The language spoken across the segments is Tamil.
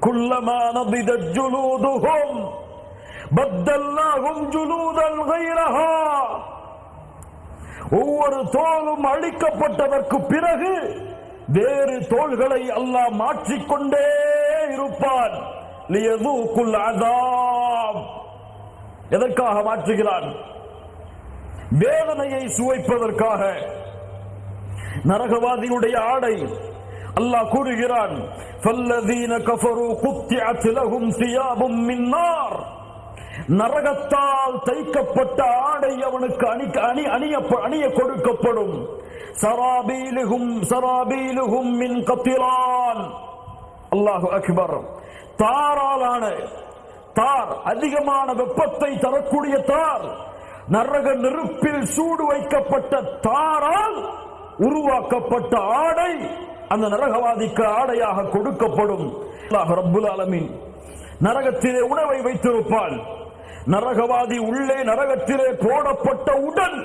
كلما نضجت جلودهم بدلناهم جلودا غيرها ஒவ்வொரு தோலும் அழிக்கப்பட்டதற்கு பிறகு வேறு தோள்களை அல்லாஹ் மாற்றிக்கொண்டே இருப்பான் லியதூக்குல் அதாப் எதற்காக மாற்றுகிறான் வேதனையை சுவைப்பதற்காக நரகவாதியுடைய ஆடை அல்லாஹ் கூறுகிறான் فَالَّذِينَ كَفَرُوا قُطِّعَتْ لَهُمْ ثِيَابٌ مِّن نَّارٍ நரகத்தால் தைக்கப்பட்ட ஆடை அவனுக்கு அணி அணி அணிய அணிய கொடுக்கப்படும் சராபீலுகும் சராபீலுகும் மின் கத்திரான் அல்லாஹு அக்பர் தாராலான தார் அதிகமான வெப்பத்தை தரக்கூடிய தார் நரக நெருப்பில் சூடு வைக்கப்பட்ட தாரால் உருவாக்கப்பட்ட ஆடை அந்த நரகவாதிக்கு ஆடையாக கொடுக்கப்படும். அல்லாஹ் ரப்புல் நரகத்திலே உணவை வைத்திருப்பாள். நரகவாதி உள்ளே நரகத்திலே போடப்பட்ட உடன்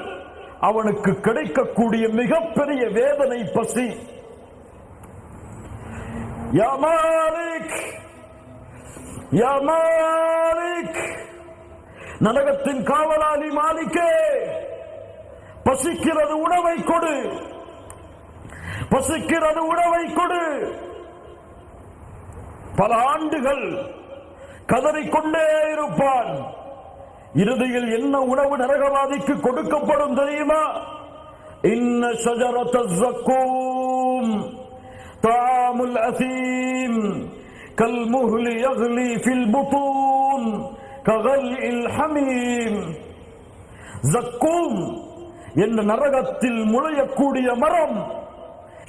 அவனுக்கு கிடைக்கக்கூடிய மிகப்பெரிய வேதனை பசி. யா யமாலிக் நரகத்தின் காவலாளி மாலிக்கே! பசிக்கிறது உணவை கொடு. பசிக்கிறது உணவை கொடு. பல ஆண்டுகள் கதறிக்கொண்டே இருப்பான். இறுதியில் என்ன உணவு நரகவாதிக்கு கொடுக்கப்படும் தெரியுமா? இன்ன சஜரத்தூம் தாமுல் அசீம் கல்முகுலி யஹ்லி ஃபில் புத்தூன் ககல் இல் ஹமீம். ஜக்கூம் என்ற நரகத்தில் முளையக்கூடிய மரம்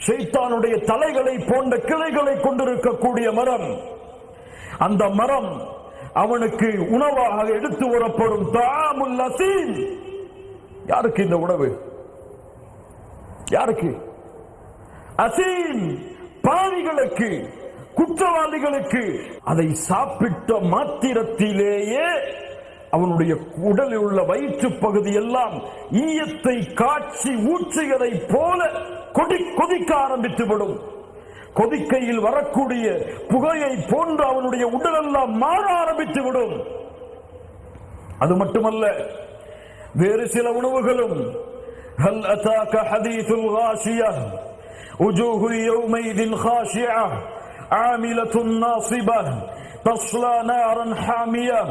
சைத்தானுடைய தலைகளை போன்ற கிளைகளை கொண்டிருக்கக்கூடிய மரம். அந்த மரம் அவனுக்கு உணவாக எடுத்து வரப்படும் தாமுல் அசீம் யாருக்கு இந்த உணவு? யாருக்கு? அசீம் பாவிகளுக்கு குற்றவாளிகளுக்கு அதை சாப்பிட்ட மாத்திரத்திலேயே அவனுடைய உடலில் உள்ள வயிற்று பகுதி எல்லாம் ஈயத்தை காட்சி ஊற்றியதை போல கொதி கொதிக்க ஆரம்பித்து விடும் கொதிக்கையில் வரக்கூடிய புகையை போன்று அவனுடைய உடலெல்லாம் மாற ஆரம்பித்து விடும் அது மட்டுமல்ல வேறு சில உணவுகளும் هل أتاك حديث الغاشية وجوه يومئذ خاشعة عاملة ناصبة تصلى نارا حامية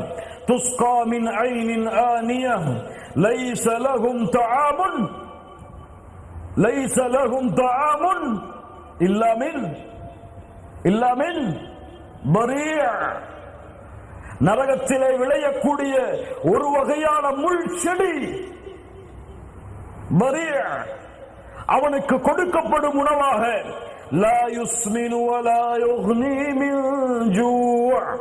تسقى من عين آنية ليس لهم طعام ليس لهم طعام إلا من إلا من ضريع நரகத்திலே விளையக்கூடிய ஒரு வகையான முள் செடி ضريع அவனுக்கு கொடுக்கப்படும் உணவாக லா யுஸ்மினு வலா யுஹ்னி மின் ஜூஅ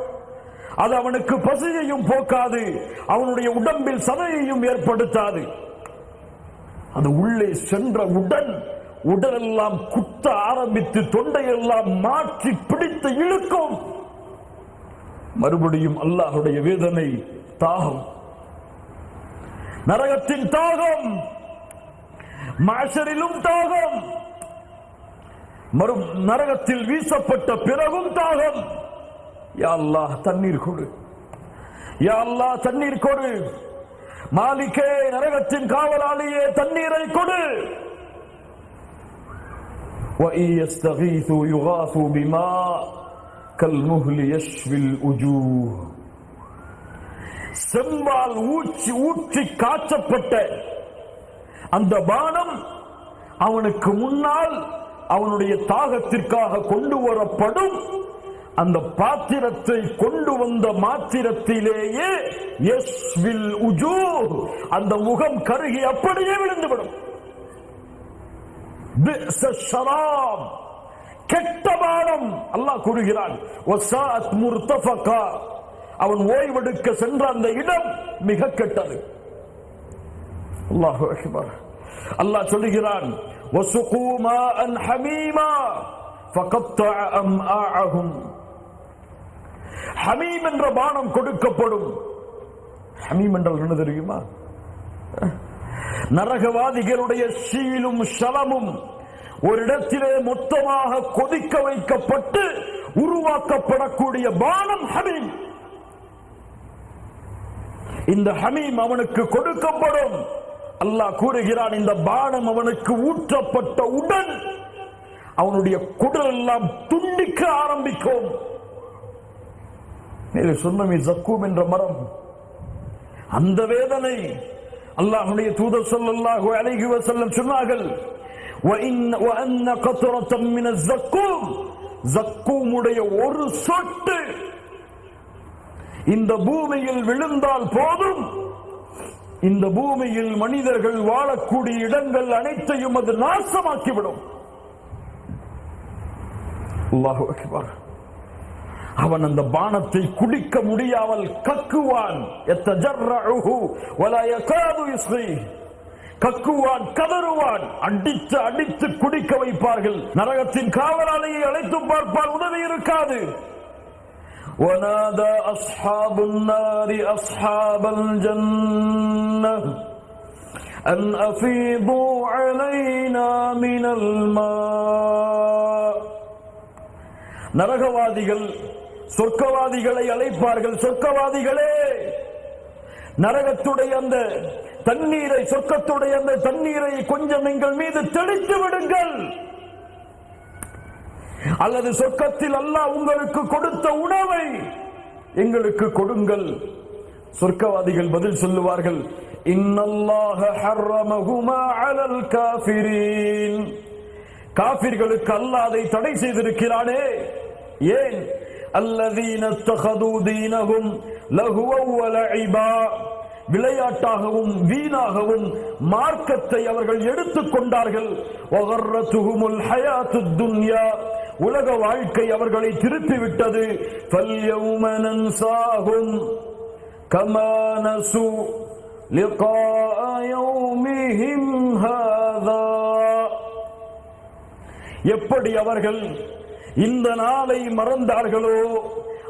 அது அவனுக்கு பசியையும் போக்காது அவனுடைய உடம்பில் சதையையும் ஏற்படுத்தாது. அது உள்ளே சென்ற உடன் உடலெல்லாம் குத்த ஆரம்பித்து தொண்டையெல்லாம் மாற்றி பிடித்து இழுக்கும். மறுபடியும் அல்லாஹுடைய வேதனை தாகம். நரகத்தின் தாகம் மாஷரிலும் தாகம். மறு நரகத்தில் வீசப்பட்ட பிறகும் தாகம் யா அல்லாஹ் தண்ணீர் கொடு யா அல்லாஹ் தண்ணீர் கொடு மாலிகே நரகத்தின் காவலாளியே தண்ணீரை கொடு وإن يستغيثوا يغاثوا بماء كالمهل يشفي الوجوه செம்பால் ஊற்றி ஊற்றி காய்ச்சப்பட்ட அந்த பானம் அவனுக்கு முன்னால் அவனுடைய தாகத்திற்காக கொண்டு வரப்படும் அந்த பாத்திரத்தை கொண்டு வந்த மாத்திரத்திலேயே எஸ் வில் உஜூ அந்த முகம் கருகி அப்படியே விழுந்துவிடும். கெட்ட பானம் அல்லாஹ் கூறுகிறான். அவன் ஓய்வெடுக்க சென்ற அந்த இடம் மிக கெட்டது. அல்லாஹ் அல்லாஹ் சொல்லுகிறான் وسقوا ماء حميما فقطع أمعاءهم ஹமீம் என்ற பானம் கொடுக்கப்படும் ஹமீம் என்றால் என்ன தெரியுமா நரகவாதிகளுடைய ஷீலும் ஷலமும் ஒரு இடத்திலே மொத்தமாக கொதிக்க வைக்கப்பட்டு உருவாக்கப்படக்கூடிய பானம் ஹமீம் இந்த ஹமீம் அவனுக்கு கொடுக்கப்படும் அல்லாஹ் கூறுகிறான் இந்த பானம் அவனுக்கு ஊற்றப்பட்டவுடன் அவனுடைய குடல் எல்லாம் துண்டிக்க ஆரம்பிக்கும் மேலே சொன்னமே ஜக்கூம் என்ற மரம் அந்த வேதனை அல்லாஹ்வுடைய தூதர் ஸல்லல்லாஹு அலைஹி வஸல்லம் சொன்னார்கள் وَإِنَّ وَأَنَّ قَطْرَةً مِنَ الزَّقُّومِ ஜக்கூமுடைய ஒரு சொட்டு இந்த பூமியில் விழுந்தால் போதும் இந்த பூமியில் மனிதர்கள் வாழக்கூடிய இடங்கள் அனைத்தையும் அது நாசமாக்கிவிடும். அவன் அந்த பானத்தை குடிக்க முடியாமல் கக்குவான். கக்குவான் கதறுவான். அடித்து அடித்து குடிக்க வைப்பார்கள். நரகத்தின் காவலாளியை அழைத்து பார்ப்பால் உதவி இருக்காது. ونادى أصحاب النار أصحاب الجنة أن أفيضوا علينا من الماء நரகவாதிகள் சொர்க்கவாதிகளை அழைப்பார்கள் சொர்க்கவாதிகளே நரகத்துடைய அந்த தண்ணீரை சொர்க்கத்துடைய அந்த தண்ணீரை கொஞ்சம் எங்கள் மீது தெளித்து விடுங்கள் அல்லது சொர்க்கத்தில் அல்லாஹ் உங்களுக்கு கொடுத்த உணவை எங்களுக்கு கொடுங்கள். சொர்க்கவாதிகள் பதில் சொல்லுவார்கள் இன்னல்லாஹ ஹர்ரமஹுமா அலல் காஃபிரீன். காபிர்களுக்கு அல்லாஹ் அதை தடை செய்திருக்கிறானே. ஏன்? அல்லதீன தகது தீனகும் லகுவலஇபா விளையாட்டாகவும் வீணாகவும் மார்க்கத்தை அவர்கள் எடுத்துக் கொண்டார்கள். துன்யா. உலக வாழ்க்கை அவர்களை திருப்பி விட்டது பல்யவுமனன் சாகும் கமானசு லிகாயோமிஹிம் எப்படி அவர்கள் இந்த நாளை மறந்தார்களோ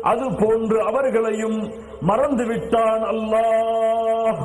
அது போன்று அவர்களையும் மறந்துவிட்டான் அல்லாஹ்.